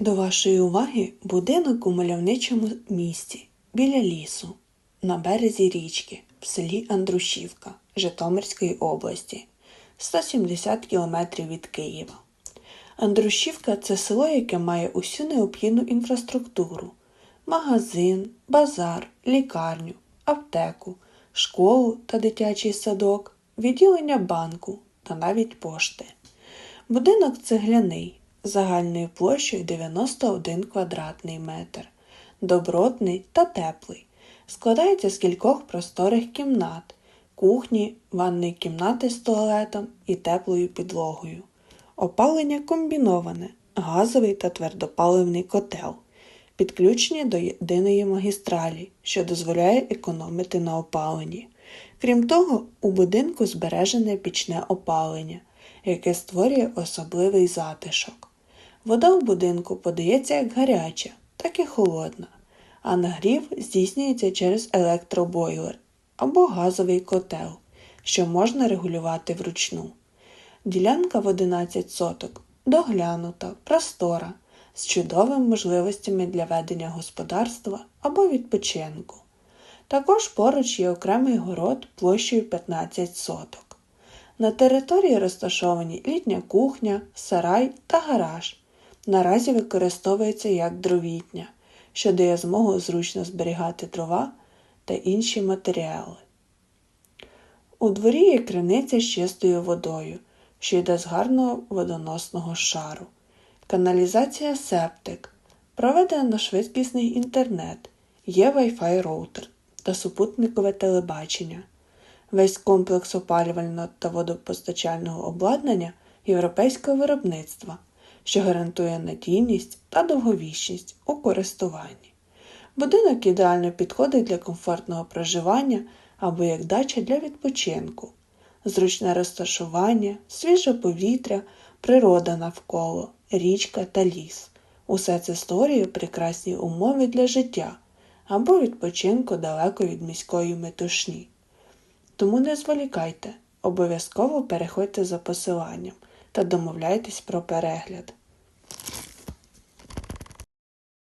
До вашої уваги будинок у мальовничому місті біля лісу на березі річки в селі Андрушівка Житомирської області 170 км від Києва. Андрушівка це село, яке має усю необхідну інфраструктуру: магазин, базар, лікарню, аптеку, школу та дитячий садок, відділення банку та навіть пошти. Будинок цегляний, загальною площею 91 квадратний метр, добротний та теплий. Складається з кількох просторих кімнат, кухні, ванної кімнати з туалетом і теплою підлогою. Опалення комбіноване, газовий та твердопаливний котел, підключення до єдиної магістралі, що дозволяє економити на опаленні. Крім того, у будинку збережене пічне опалення, яке створює особливий затишок. Вода в будинку подається як гаряча, так і холодна, а нагрів здійснюється через електробойлер або газовий котел, що можна регулювати вручну. Ділянка в 11 соток доглянута, простора, з чудовими можливостями для ведення господарства або відпочинку. Також поруч є окремий город площею 15 соток. На території розташовані літня кухня, сарай та гараж. Наразі використовується як дровітня, що дає змогу зручно зберігати дрова та інші матеріали. У дворі є криниця з чистою водою, що йде з гарного водоносного шару, каналізація септик, проведено швидкісний інтернет, є Wi-Fi роутер та супутникове телебачення. Весь комплекс опалювального та водопостачального обладнання європейського виробництва, що гарантує надійність та довговічність у користуванні. Будинок ідеально підходить для комфортного проживання або як дача для відпочинку, зручне розташування, свіже повітря, природа навколо, річка та ліс. Усе це створює прекрасні умови для життя або відпочинку далеко від міської метушні. Тому не зволікайте, обов'язково переходьте за посиланням та домовляйтесь про перегляд.